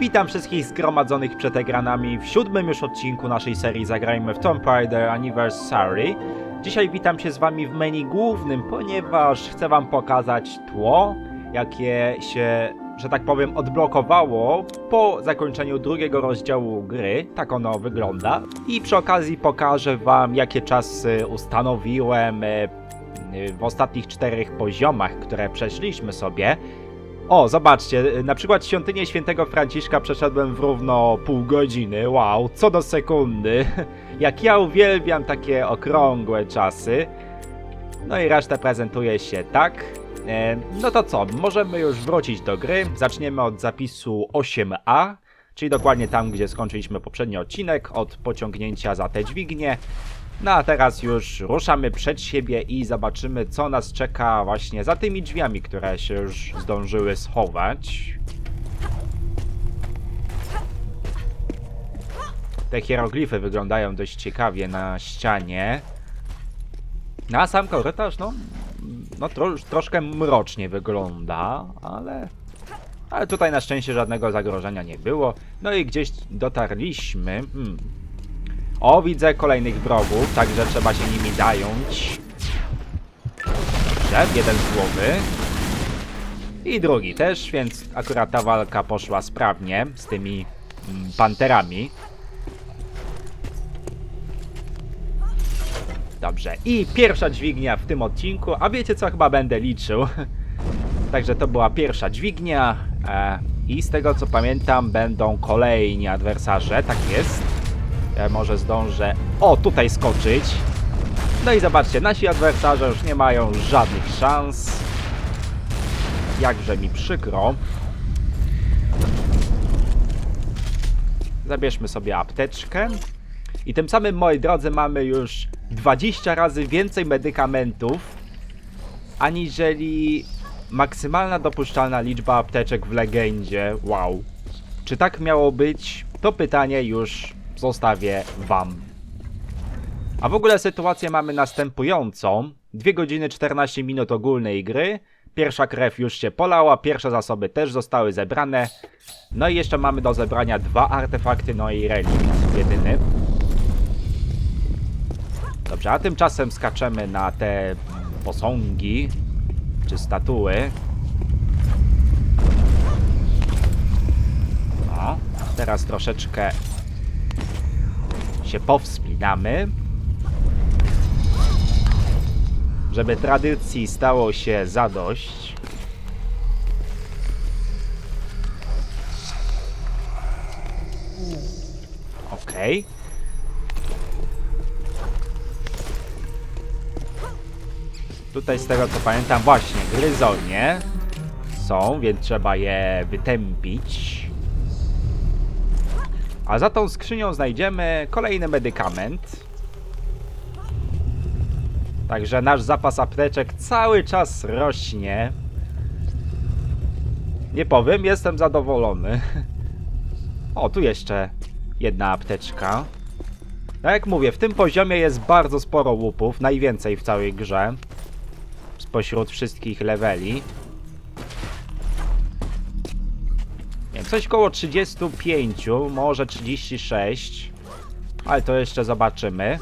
Witam wszystkich zgromadzonych przed ekranami w siódmym już odcinku naszej serii Zagrajmy w Tomb Raider Anniversary. Dzisiaj witam się z wami w menu głównym, ponieważ chcę wam pokazać tło, jakie się, że tak powiem, odblokowało po zakończeniu drugiego rozdziału gry. Tak ono wygląda. I przy okazji pokażę wam, jakie czasy ustanowiłem e, e, w ostatnich czterech poziomach, które przeszliśmy sobie. O, zobaczcie, na przykład świątynię świętego Franciszka przeszedłem w równo pół godziny. Wow, co do sekundy. Jak ja uwielbiam takie okrągłe czasy. No i resztę prezentuje się tak. E, no to co, możemy już wrócić do gry. Zaczniemy od zapisu 8a, czyli dokładnie tam, gdzie skończyliśmy poprzedni odcinek, od pociągnięcia za te dźwignie. No a teraz już ruszamy przed siebie i zobaczymy, co nas czeka właśnie za tymi drzwiami, które się już zdążyły schować. Te hieroglify wyglądają dość ciekawie na ścianie. No a sam korytarz, no, no tro, troszkę mrocznie wygląda, ale... Ale tutaj na szczęście żadnego zagrożenia nie było. No i gdzieś dotarliśmy. Hmm, o, widzę kolejnych wrogów, także trzeba się nimi zająć. Dobrze, jeden z głowy. I drugi też, więc akurat ta walka poszła sprawnie z tymi mm, panterami. Dobrze, i pierwsza dźwignia w tym odcinku, a wiecie co, chyba będę liczył. Także to była pierwsza dźwignia e, i z tego co pamiętam będą kolejni adwersarze, tak jest. Ja może zdążę, o tutaj skoczyć. No i zobaczcie, nasi adwersarze już nie mają żadnych szans. Jakże mi przykro. Zabierzmy sobie apteczkę. I tym samym, moi drodzy, mamy już 20 razy więcej medykamentów, aniżeli maksymalna dopuszczalna liczba apteczek w legendzie. Wow. Czy tak miało być? To pytanie już zostawię wam. A w ogóle sytuację mamy następującą. 2 godziny 14 minut ogólnej gry. Pierwsza krew już się polała, pierwsze zasoby też zostały zebrane. No i jeszcze mamy do zebrania dwa artefakty, no i relikt jedyny. Dobrze, a tymczasem skaczemy na te posągi, czy statuły. No, teraz troszeczkę się powspinamy. Żeby tradycji stało się zadość. Okej. Tutaj z tego co pamiętam właśnie gryzonie są, więc trzeba je wytępić. A za tą skrzynią znajdziemy kolejny medykament. Także nasz zapas apteczek cały czas rośnie. Nie powiem, jestem zadowolony. O, tu jeszcze jedna apteczka. No jak mówię, w tym poziomie jest bardzo sporo łupów, najwięcej w całej grze. Spośród wszystkich leveli. Nie coś koło 35, może 36. Ale to jeszcze zobaczymy.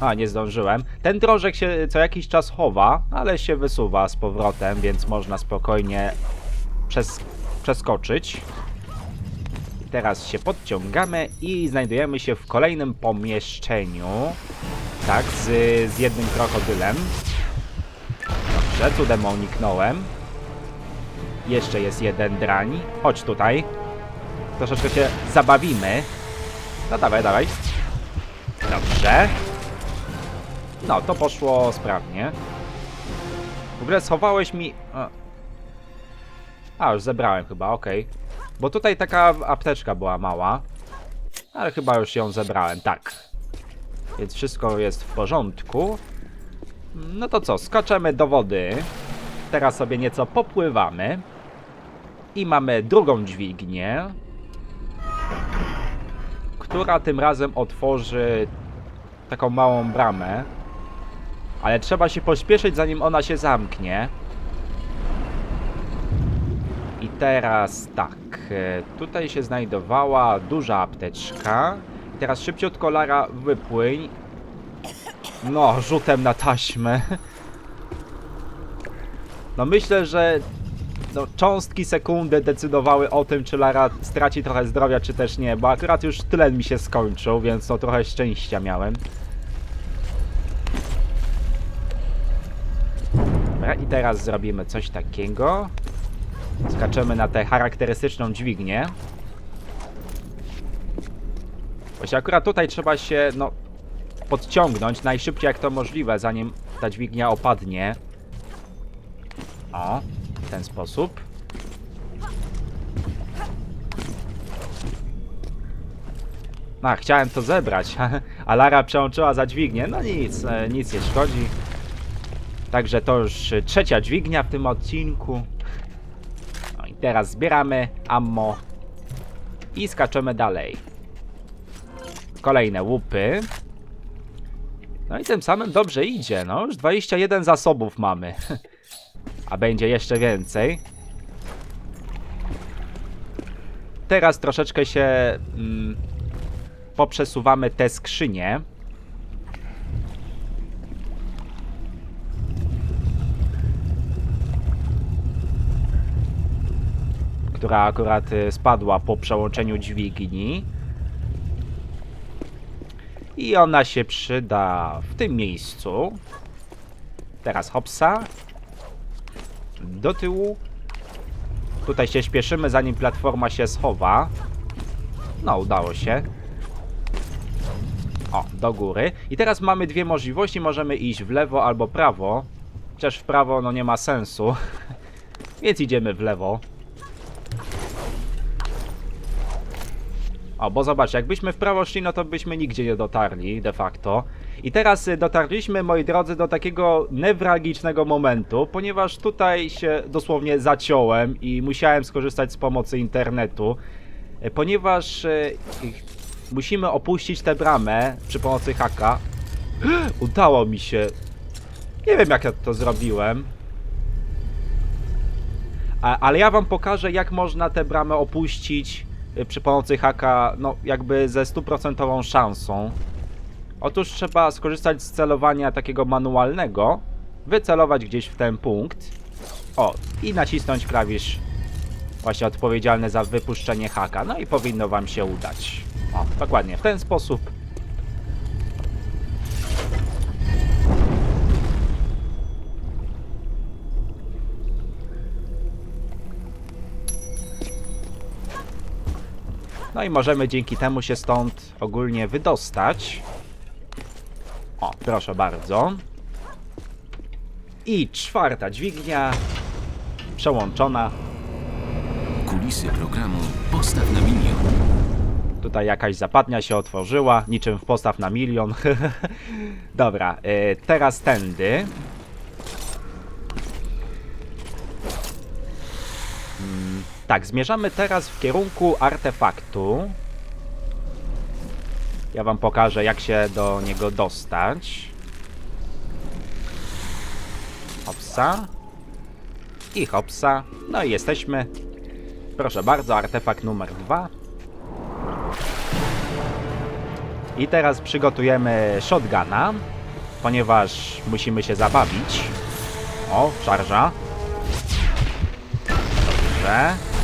A, nie zdążyłem. Ten drążek się co jakiś czas chowa, ale się wysuwa z powrotem, więc można spokojnie przes przeskoczyć. Teraz się podciągamy i znajdujemy się w kolejnym pomieszczeniu. Tak, z, z jednym krokodylem. Dobrze, cudem uniknąłem. Jeszcze jest jeden drań. Chodź tutaj. Troszeczkę się zabawimy. No dawaj, dawaj. Dobrze. No, to poszło sprawnie. W ogóle schowałeś mi... A, już zebrałem chyba, okej. Bo tutaj taka apteczka była mała. Ale chyba już ją zebrałem, tak. Więc wszystko jest w porządku. No to co, skaczemy do wody. Teraz sobie nieco popływamy. I mamy drugą dźwignię, która tym razem otworzy taką małą bramę. Ale trzeba się pośpieszyć, zanim ona się zamknie. I teraz tak, tutaj się znajdowała duża apteczka. Teraz szybciutko Lara wypłyń. No, rzutem na taśmę. No myślę, że no, cząstki sekundy decydowały o tym, czy Lara straci trochę zdrowia, czy też nie, bo akurat już tlen mi się skończył, więc no trochę szczęścia miałem. Dobra, i teraz zrobimy coś takiego. Skaczemy na tę charakterystyczną dźwignię. Właśnie akurat tutaj trzeba się, no, podciągnąć najszybciej jak to możliwe, zanim ta dźwignia opadnie. O, w ten sposób. A, chciałem to zebrać, a Lara przełączyła za dźwignię. No nic, e, nic nie szkodzi. Także to już e, trzecia dźwignia w tym odcinku. No i teraz zbieramy ammo i skaczemy dalej. Kolejne łupy. No i tym samym dobrze idzie, no już 21 zasobów mamy. A będzie jeszcze więcej. Teraz troszeczkę się mm, poprzesuwamy te skrzynie. Która akurat y, spadła po przełączeniu dźwigni. I ona się przyda w tym miejscu. Teraz hopsa. Do tyłu. Tutaj się śpieszymy, zanim platforma się schowa. No, udało się. O, do góry. I teraz mamy dwie możliwości. Możemy iść w lewo albo prawo. Chociaż w prawo no nie ma sensu. Więc idziemy w lewo. O, bo zobacz, jakbyśmy w prawo szli, no to byśmy nigdzie nie dotarli, de facto. I teraz y, dotarliśmy, moi drodzy, do takiego newralgicznego momentu, ponieważ tutaj się dosłownie zaciąłem i musiałem skorzystać z pomocy internetu, y, ponieważ y, musimy opuścić tę bramę przy pomocy haka. Udało mi się. Nie wiem, jak ja to zrobiłem. Ale ja wam pokażę, jak można tę bramę opuścić przy pomocy haka, no jakby ze stuprocentową szansą. Otóż trzeba skorzystać z celowania takiego manualnego, wycelować gdzieś w ten punkt. O, i nacisnąć klawisz właśnie odpowiedzialny za wypuszczenie haka. No i powinno wam się udać. O, dokładnie w ten sposób. No i możemy dzięki temu się stąd ogólnie wydostać. O, proszę bardzo. I czwarta dźwignia przełączona. Kulisy programu Postaw na milion. Tutaj jakaś zapadnia się otworzyła, niczym w postaw na milion. Dobra, y, teraz tędy. Tak, zmierzamy teraz w kierunku artefaktu. Ja wam pokażę, jak się do niego dostać. Hopsa. I hopsa. No i jesteśmy. Proszę bardzo, artefakt numer dwa. I teraz przygotujemy shotguna, ponieważ musimy się zabawić. O, szarża. Dobrze.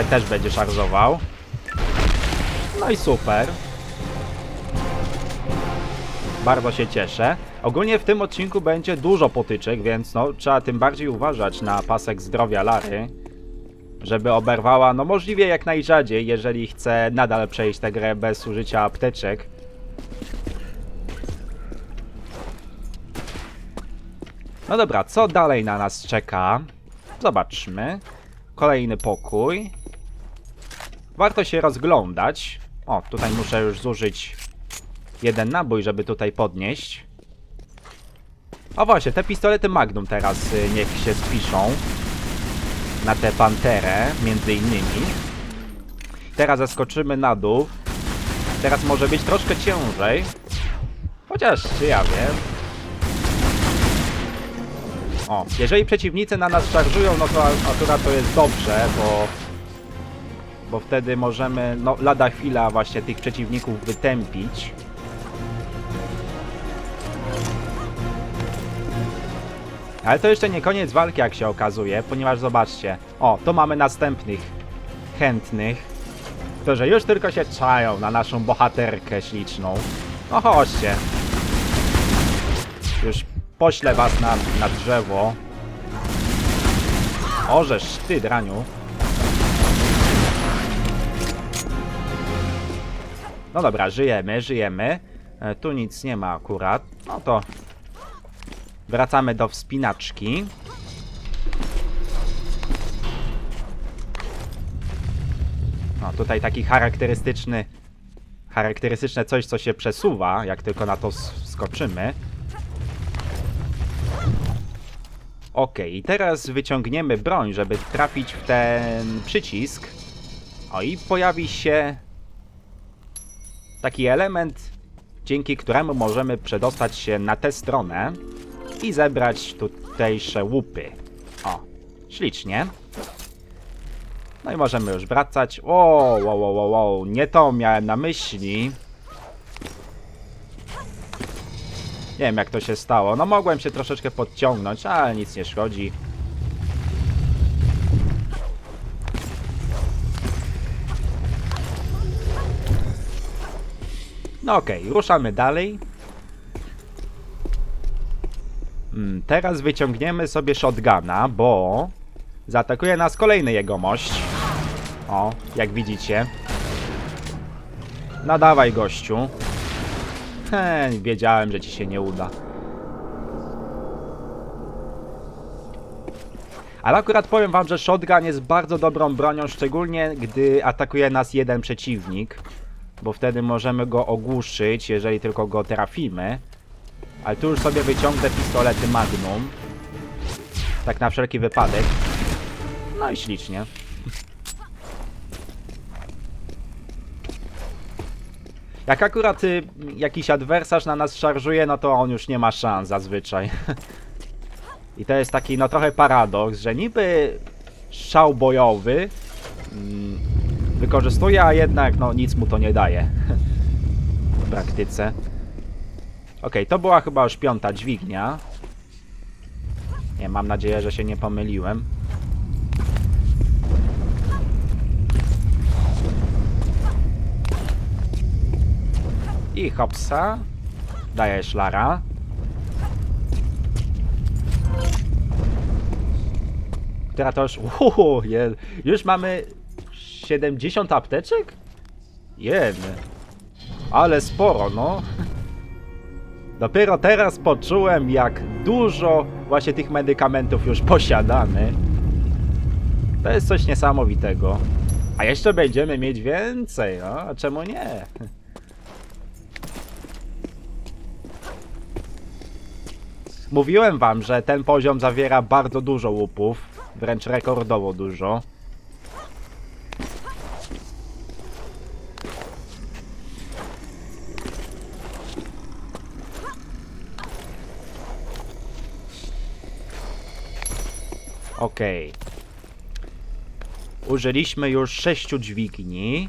Ten też będzie szarżował. No i super. Bardzo się cieszę. Ogólnie w tym odcinku będzie dużo potyczek, więc no, trzeba tym bardziej uważać na pasek zdrowia Lary żeby oberwała, no możliwie jak najrzadziej, jeżeli chce nadal przejść tę grę bez użycia apteczek. No dobra, co dalej na nas czeka? Zobaczmy. Kolejny pokój. Warto się rozglądać. O, tutaj muszę już zużyć jeden nabój, żeby tutaj podnieść. O właśnie, te pistolety Magnum teraz y, niech się spiszą na tę panterę, między innymi. Teraz zaskoczymy na dół. Teraz może być troszkę ciężej. Chociaż, czy ja wiem. O, jeżeli przeciwnicy na nas szarżują, no to akurat to jest dobrze, bo... Bo wtedy możemy, no, lada chwila właśnie tych przeciwników wytępić. Ale to jeszcze nie koniec walki, jak się okazuje, ponieważ zobaczcie. O, to mamy następnych chętnych, którzy już tylko się czają na naszą bohaterkę śliczną. No chodźcie. Już poślę was na, na drzewo. Orzesz ty, draniu. No dobra, żyjemy, żyjemy. E, tu nic nie ma akurat. No to wracamy do wspinaczki. No tutaj taki charakterystyczny charakterystyczne coś, co się przesuwa, jak tylko na to skoczymy. Okej, i teraz wyciągniemy broń, żeby trafić w ten przycisk. O i pojawi się taki element, dzięki któremu możemy przedostać się na tę stronę i zebrać tutejsze łupy. O, ślicznie. No i możemy już wracać. O, wow, wow, wow, wow, nie to miałem na myśli. Nie wiem jak to się stało. No mogłem się troszeczkę podciągnąć, ale nic nie szkodzi. No okej, ruszamy dalej. Mm, teraz wyciągniemy sobie shotguna, bo zaatakuje nas kolejny jegomość. O, jak widzicie. Nadawaj gościu. He, wiedziałem, że ci się nie uda. Ale akurat powiem wam, że shotgun jest bardzo dobrą bronią, szczególnie gdy atakuje nas jeden przeciwnik. Bo wtedy możemy go ogłuszyć, jeżeli tylko go trafimy. Ale tu już sobie wyciągnę pistolety Magnum. Tak na wszelki wypadek. No i ślicznie. Jak akurat y, jakiś adwersarz na nas szarżuje, no to on już nie ma szans zazwyczaj. I to jest taki no trochę paradoks, że niby szał bojowy mm, wykorzystuje, a jednak no nic mu to nie daje. w praktyce. Okej, to była chyba już piąta dźwignia. Nie, mam nadzieję, że się nie pomyliłem. I hopsa. Daję szlara. Która to już... Uhu, je, już mamy 70 apteczek? Jemy. Ale sporo, no. Dopiero teraz poczułem, jak dużo właśnie tych medykamentów już posiadamy. To jest coś niesamowitego. A jeszcze będziemy mieć więcej, no, a czemu nie? Mówiłem wam, że ten poziom zawiera bardzo dużo łupów, wręcz rekordowo dużo. Okej. Użyliśmy już sześciu dźwigni.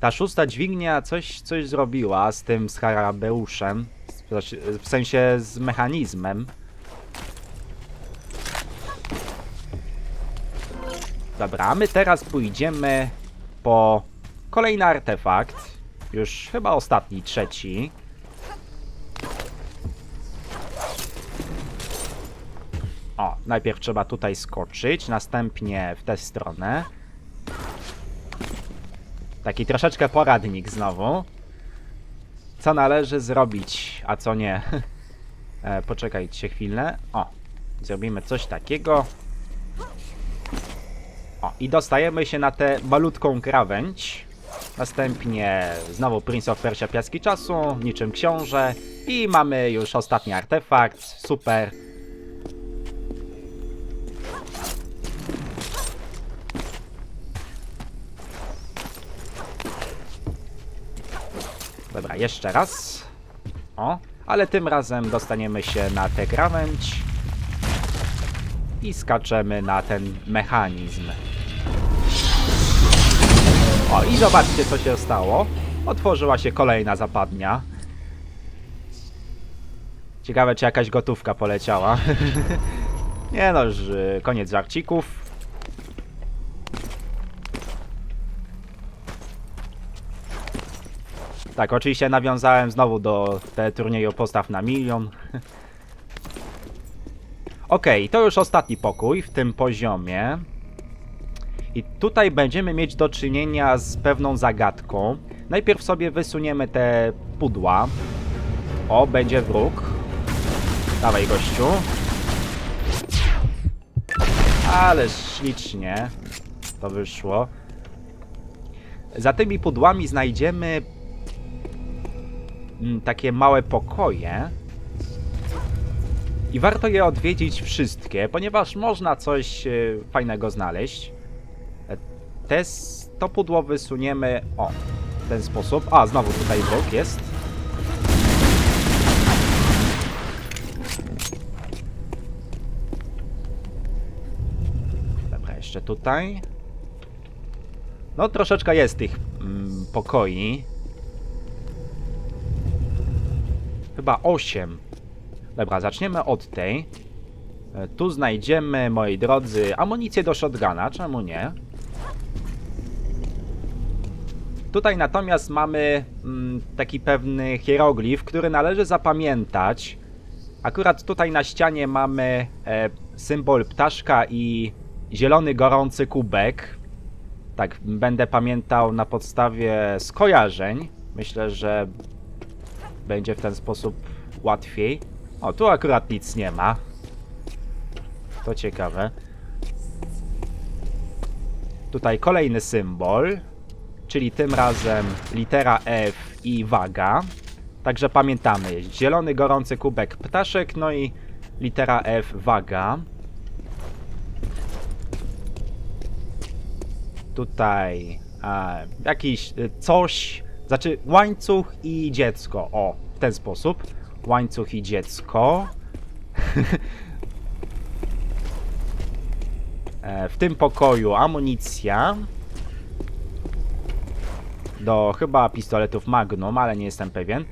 Ta szósta dźwignia coś, coś zrobiła z tym skarabeuszem. Znaczy, W sensie z mechanizmem. Dobra, my teraz pójdziemy po kolejny artefakt. Już chyba ostatni, trzeci. Najpierw trzeba tutaj skoczyć, następnie w tę stronę. Taki troszeczkę poradnik znowu. Co należy zrobić, a co nie. E, poczekajcie chwilę. O, zrobimy coś takiego. O, i dostajemy się na tę malutką krawędź. Następnie znowu Prince of Persia Piaski Czasu, niczym książę. I mamy już ostatni artefakt. Super. Jeszcze raz. O, ale tym razem dostaniemy się na tę krawędź i skaczemy na ten mechanizm. O, i zobaczcie, co się stało. Otworzyła się kolejna zapadnia. Ciekawe, czy jakaś gotówka poleciała. Nie no, już y, koniec żarcików. Tak, oczywiście nawiązałem znowu do te turnieju postaw na milion. Okej, to już ostatni pokój w tym poziomie. I tutaj będziemy mieć do czynienia z pewną zagadką. Najpierw sobie wysuniemy te pudła. O, będzie wróg. Dawaj, gościu. Ale ślicznie to wyszło. Za tymi pudłami znajdziemy takie małe pokoje. I warto je odwiedzić wszystkie, ponieważ można coś e, fajnego znaleźć. E, Te, to pudło wysuniemy, o, w ten sposób. A, znowu tutaj wróg jest. Dobra, jeszcze tutaj. No, troszeczkę jest tych mm, pokoi. Chyba 8. Dobra, zaczniemy od tej. E, Tu znajdziemy, moi drodzy, amunicję do shotguna, czemu nie? Tutaj natomiast mamy mm, taki pewny hieroglif, który należy zapamiętać. Akurat tutaj na ścianie mamy e, symbol ptaszka i zielony gorący kubek. Tak, będę pamiętał na podstawie skojarzeń. Myślę, że będzie w ten sposób łatwiej. O, tu akurat nic nie ma. To ciekawe. Tutaj kolejny symbol, czyli tym razem litera F i waga. Także pamiętamy, zielony gorący kubek ptaszek, no i litera F waga. Tutaj a, jakiś y, coś, znaczy łańcuch i dziecko. O, w ten sposób. Łańcuch i dziecko. E, w tym pokoju amunicja. Do chyba pistoletów Magnum, ale nie jestem pewien.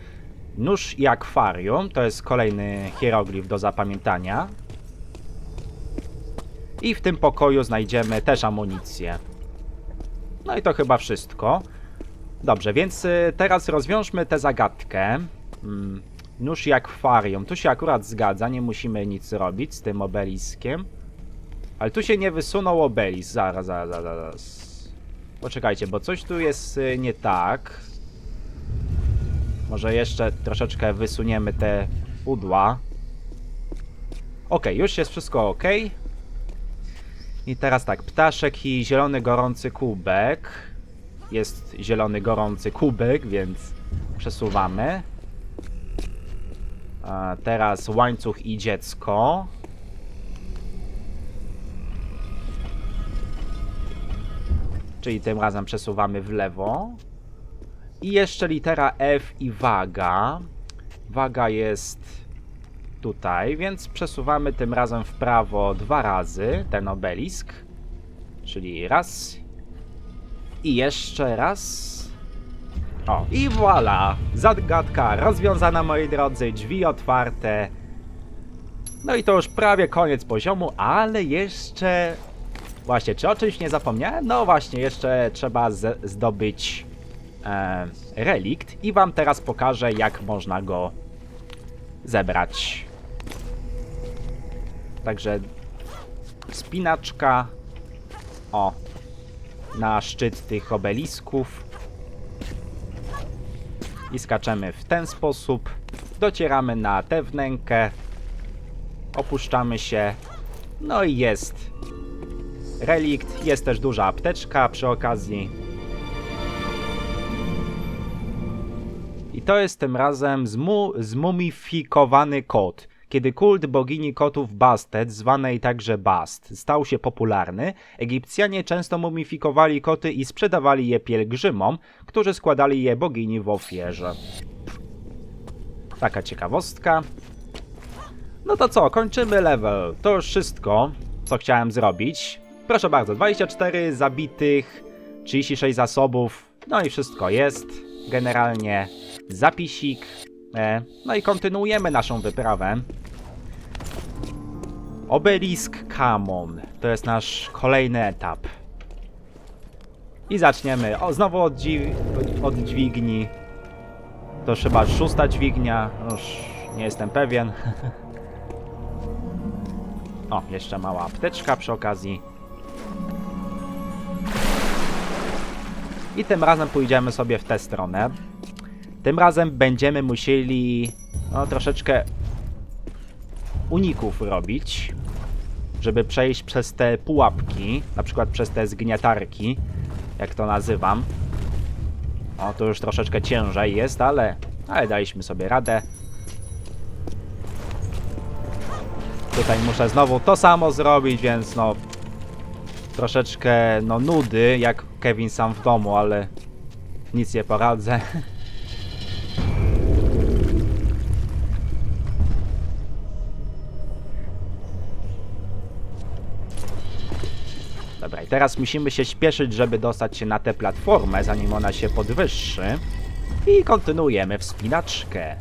Nóż i akwarium to jest kolejny hieroglif do zapamiętania. I w tym pokoju znajdziemy też amunicję. No i to chyba wszystko. Dobrze, więc y, teraz rozwiążmy tę zagadkę. Mm, nóż i akwarium. Tu się akurat zgadza, nie musimy nic robić z tym obeliskiem. Ale tu się nie wysunął obelisk. Zaraz, zaraz, zaraz. Poczekajcie, bo coś tu jest y, nie tak. Może jeszcze troszeczkę wysuniemy te pudła. Ok, już jest wszystko ok. I teraz tak, ptaszek i zielony gorący kubek. Jest zielony gorący kubek, więc przesuwamy. A teraz łańcuch i dziecko. Czyli tym razem przesuwamy w lewo. I jeszcze litera F i waga. Waga jest tutaj, więc przesuwamy tym razem w prawo dwa razy ten obelisk. Czyli raz. I jeszcze raz. O, i voilà! Zagadka rozwiązana, moi drodzy, drzwi otwarte. No i to już prawie koniec poziomu, ale jeszcze... Właśnie, czy o czymś nie zapomniałem? No właśnie, jeszcze trzeba zdobyć e, relikt i wam teraz pokażę, jak można go zebrać. Także spinaczka o na szczyt tych obelisków i skaczemy w ten sposób. Docieramy na tę wnękę, opuszczamy się, no i jest relikt. Jest też duża apteczka przy okazji. I to jest tym razem zmu zmumifikowany kot. Kiedy kult bogini kotów Bastet, zwanej także Bast, stał się popularny, Egipcjanie często mumifikowali koty i sprzedawali je pielgrzymom, którzy składali je bogini w ofierze. Taka ciekawostka. No to co, kończymy level. To już wszystko, co chciałem zrobić. Proszę bardzo, 24 zabitych, 36 zasobów, no i wszystko jest. Generalnie zapisik. E, no i kontynuujemy naszą wyprawę. Obelisk Kamon. To jest nasz kolejny etap. I zaczniemy. O, znowu od, od dźwigni. To chyba szósta dźwignia. Już nie jestem pewien. O, jeszcze mała apteczka przy okazji. I tym razem pójdziemy sobie w tę stronę. Tym razem będziemy musieli no, troszeczkę uników robić, żeby przejść przez te pułapki, na przykład przez te zgniatarki, jak to nazywam. O, to już troszeczkę ciężej jest, ale, ale daliśmy sobie radę. Tutaj muszę znowu to samo zrobić, więc no troszeczkę no nudy, jak Kevin sam w domu, ale nic nie poradzę. teraz musimy się śpieszyć, żeby dostać się na tę platformę, zanim ona się podwyższy. I kontynuujemy wspinaczkę.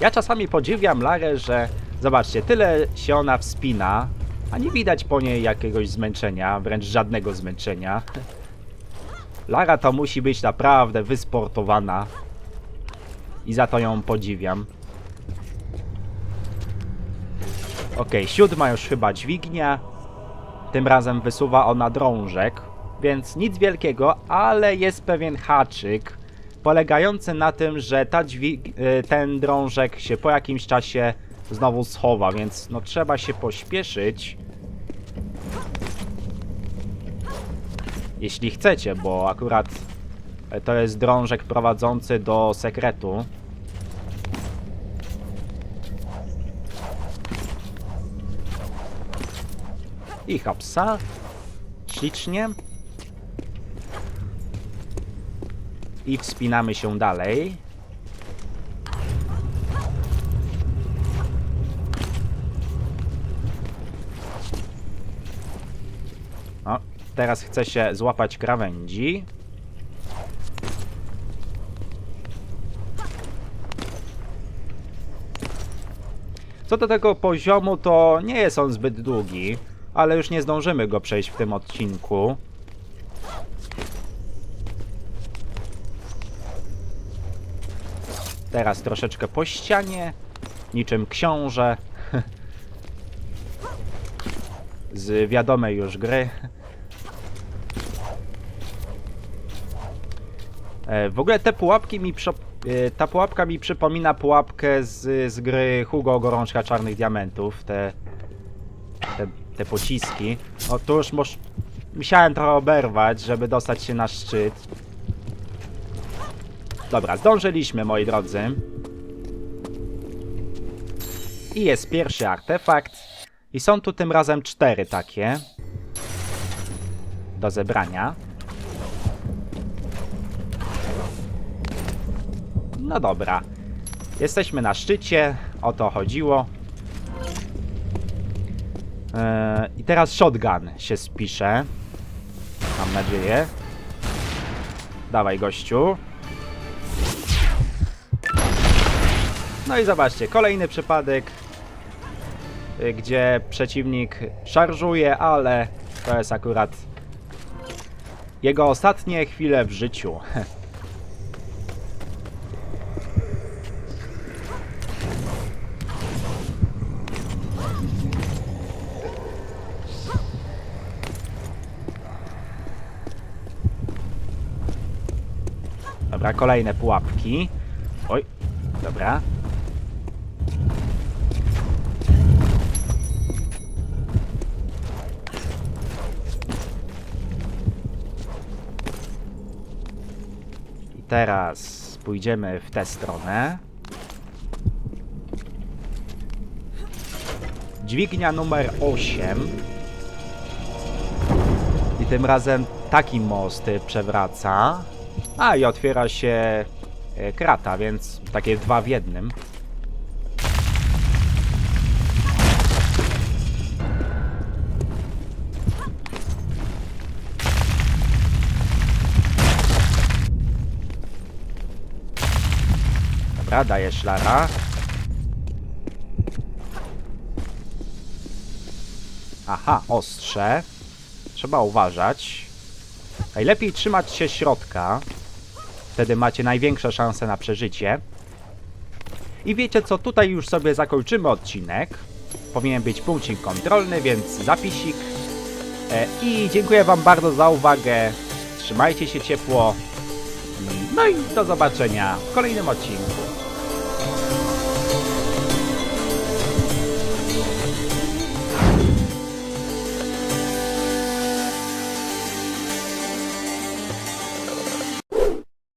Ja czasami podziwiam Larę, że zobaczcie, tyle się ona wspina, a nie widać po niej jakiegoś zmęczenia, wręcz żadnego zmęczenia. Lara to musi być naprawdę wysportowana i za to ją podziwiam. Okej, siódma już chyba dźwignia. Tym razem wysuwa ona drążek, więc nic wielkiego, ale jest pewien haczyk polegający na tym, że ta dźwig, y, ten drążek się po jakimś czasie znowu schowa, więc no trzeba się pośpieszyć. Jeśli chcecie, bo akurat to jest drążek prowadzący do sekretu. I hopsa. Ślicznie. I wspinamy się dalej. O, teraz chcę się złapać krawędzi. Co do tego poziomu, to nie jest on zbyt długi, ale już nie zdążymy go przejść w tym odcinku. Teraz troszeczkę po ścianie, niczym książę. Z wiadomej już gry. E, W ogóle te pułapki mi e, ta pułapka mi przypomina pułapkę z, z gry Hugo Gorączka Czarnych Diamentów. Te, te, pociski. O, tu już moż... musiałem trochę oberwać, żeby dostać się na szczyt. Dobra, zdążyliśmy, moi drodzy. I jest pierwszy artefakt. I są tu tym razem cztery takie. Do zebrania. No dobra. Jesteśmy na szczycie. O to chodziło. Eee, I teraz shotgun się spisze. Mam nadzieję. Dawaj, gościu. No i zobaczcie, kolejny przypadek, y, gdzie przeciwnik szarżuje, ale to jest akurat jego ostatnie chwile w życiu. Dobra, kolejne pułapki. Oj, dobra. I teraz pójdziemy w tę stronę. Dźwignia numer 8. I tym razem taki most przewraca. A i otwiera się y, krata, więc takie dwa w jednym. Dobra, daję szlara. Aha, ostrze. Trzeba uważać. Najlepiej trzymać się środka. Wtedy macie największe szanse na przeżycie. I wiecie co, tutaj już sobie zakończymy odcinek. Powinien być punkcik kontrolny, więc zapisik. E, I dziękuję Wam bardzo za uwagę. Trzymajcie się ciepło. No i do zobaczenia w kolejnym odcinku.